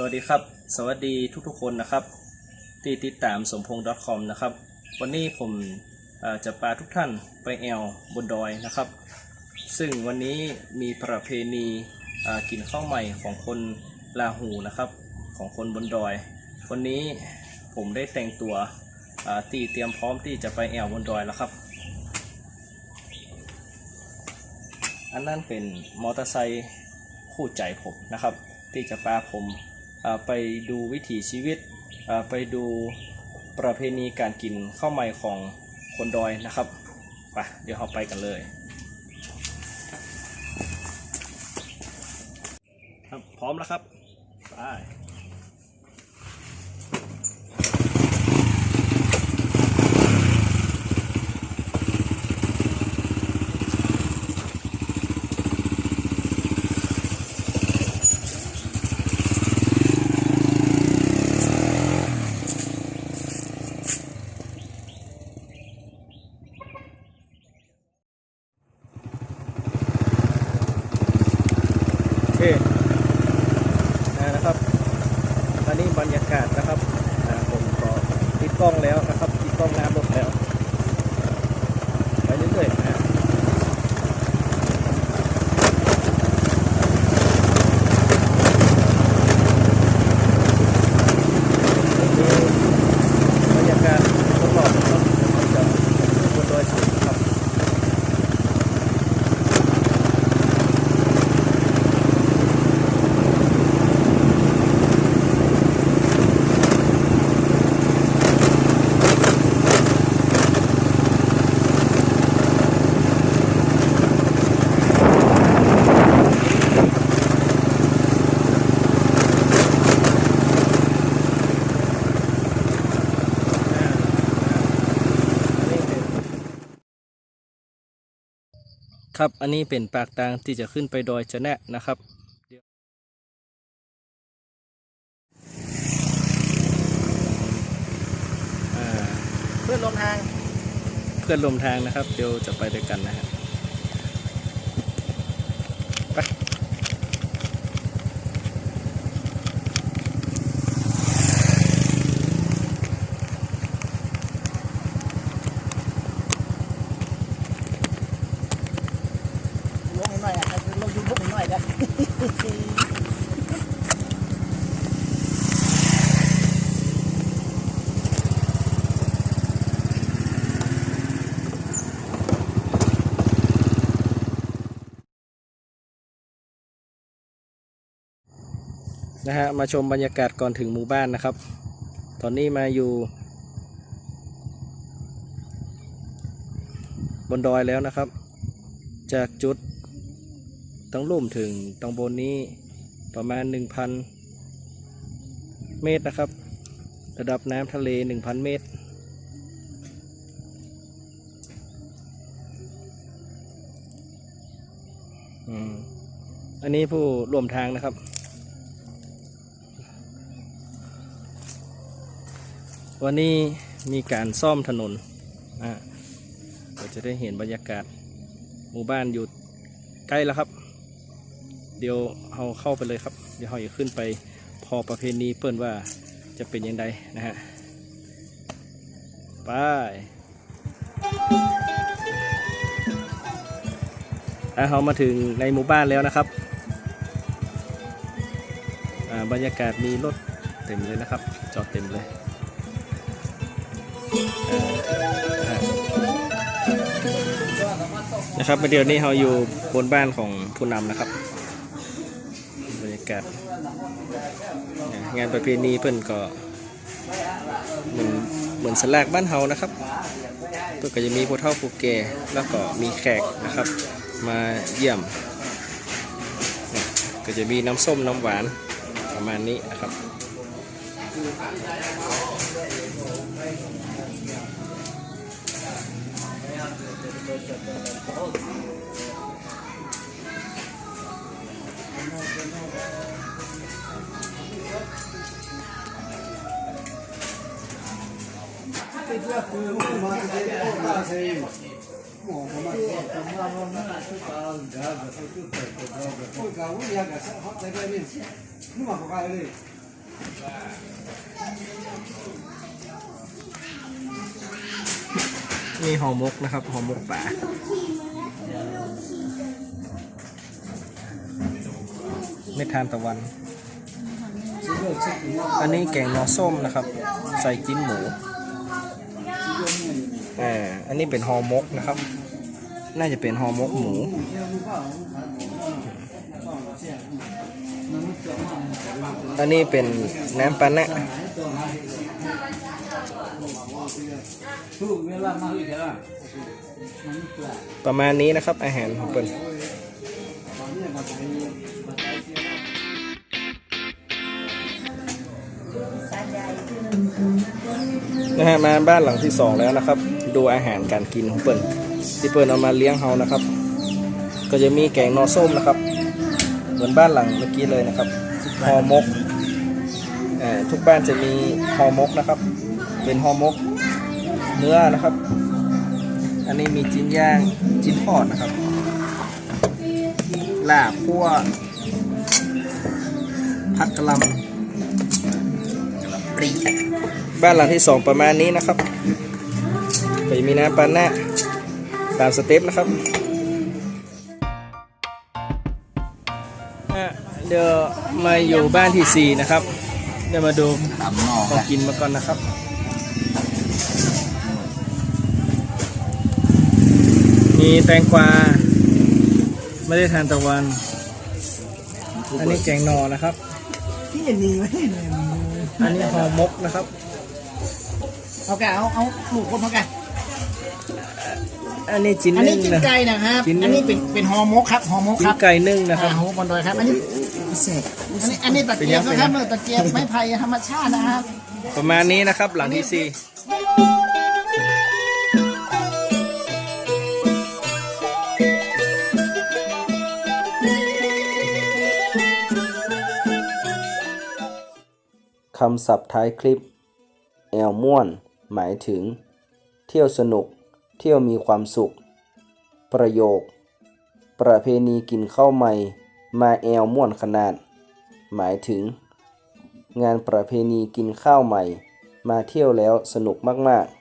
สวัสดีครับ สวัสดีทุกๆคนนะครับที่ติดตามสมพงษ์ .com นะครับ วันนี้ผมจะพาทุกท่านไปแอวบนดอยนะครับ ซึ่งวันนี้มีประเพณีกินข้าวใหม่ของคนลาหูนะครับ ของคนบนดอย วันนี้ผมได้แต่งตัวเอ่อที่เตรียมพร้อมที่จะไปแอวบนดอยแล้วครับ อันนั้นเป็นมอเตอร์ไซค์คู่ใจผมนะครับ ที่จะพาผม ไปดูวิถีชีวิต ไปดูประเพณีการกินข้าวใหม่ของคนดอยนะครับไปเดี๋ยวเราไปกันเลยครับพร้อมแล้วครับไป เคอ่านะครับตอนนี้บรรยากาศนะครับผมก็ติดกล้องแล้วนะครับติดกล้องน้ำลงแล้ว ไปเรื่อยๆนะนี่บรรยากาศรอบๆนะครับจากบนดอยสูงครับ ครับอันนี้เป็นปากทางที่จะขึ้นไปดอยจะแนะนะครับเดี๋ยวอ่าเพื่อนลงทาง เพื่อนลมทางนะครับ เดี๋ยวจะไปด้วยกันนะฮะไป ลงอีกหน่อยอะลงยูทูบอีกห นะฮะ มาชมบรรยากาศก่อนถึงหมู่บ้านนะครับ ตอนนี้มาอยู่ บนดอยแล้วนะครับ จากจุด ต้องลุ่มถึงตรงบนนี้ประมาณ 1,000 เมตรนะครับ ระดับน้ำทะเล 1,000 เมตร อันนี้ผู้ร่วมทางนะครับ วันนี้มีการซ่อมถนนอ่าเราจะได้เห็นบรรยากาศหมู่บ้านอยู่ใกล้แล้วครับ เดี๋ยวเราเข้าไปเลยครับ เดี๋ยวเราจะขึ้นไปพอประเพณีเปิ้นว่าจะเป็นยังไงนะฮะ ไปอะเรามาถึงในหมู่บ้านแล้วนะครับ บรรยากาศมีรถเต็มเลยนะครับ จอดเต็มเลยนะครับเดี๋ยวนี้เราอยู่บนบ้านของผู้นำนะครับ กาศเนี่ยงานประเพณีเพิ่นก็เหมือนเหมือนสลากบ้านเฮานะครับเพิ่นก็จะมีผู้เฒ่าผู้แก่แล้วก็มีแขกนะครับ มาเยี่ยม ก็จะมีน้ำส้มน้ำหวานประมาณนี้นะครับ นี่ห่อมกนะครับห่อมกป่าเม็ดทานตะวัน อันนี้แกงนอส้มนะครับ ใส่จิ้นหมู อ่าอันนี้เป็นห่อมกนะครับ น่าจะเป็นห่อมกหมูอันนี้เป็นน้ำปลานะประมาณนี้นะครับอาหารของเปิ้นนะฮะมาบ้านหลังที่สองแล้วนะครับ ดูอาหารการกินของเปิ้นที่เปิ้นเอามาเลี้ยงเฮานะครับ ก็จะมีแกงนอส้มนะครับ เหมือนบ้านหลังเมื่อกี้เลยนะครับห่อหมกเอ่อทุกบ้านจะมีห่อหมกนะครับ เป็นห่อหมกเนื้อนะครับ อันนี้มีจิ้นย่างจิ้นทอดนะครับลาบคั่วผัดกะหล่ำปรีบ้านหลังที่สองประมาณนี้นะครับก็จะ มีน้ำปลาหน้าตามสเต็ปนะครับอะเดี๋ยวมาอยู่บ้านที่สี่นะครับ เดี๋ยวมาดูตำนอกของกินมาก่อนนะครับมีแตงกวา ไม่ได้ทานตะวัน อันนี้แกงนอนะครับที่อย่างนี้ไว้เนี่ยอันนี้ห่อหมกนะครับ เอาแกเอาเอาหมูคนเอาแก อันนี้จิ้นอันนึ่นี้งจิ้นนะ ไก่นะครับจิ้นนึ่ง อันนี้เป็นเป็นฮอร์โมกครับฮอร์โมกจิ้คนรับไก่นึ่งนะครับ อ่าฮอร์โมกบอลดอยครับ อันนี้พิเศษอันนี้อันนี้ตะเกียบเป็นยันะงครับตะเกียบไม้ไผ่ธรรมชาตินะครับ ประมาณนี้นะครับหลังที่สี่คำศัพท์ท้ายคลิป แอลม่วน หมายถึง เที่ยวสนุก เที่ยวมีความสุข ประโยค ประเพณีกินข้าวใหม่ มาแอลม่วนขนาด หมายถึง งานประเพณีกินข้าวใหม่ มาเที่ยวแล้วสนุกมากๆ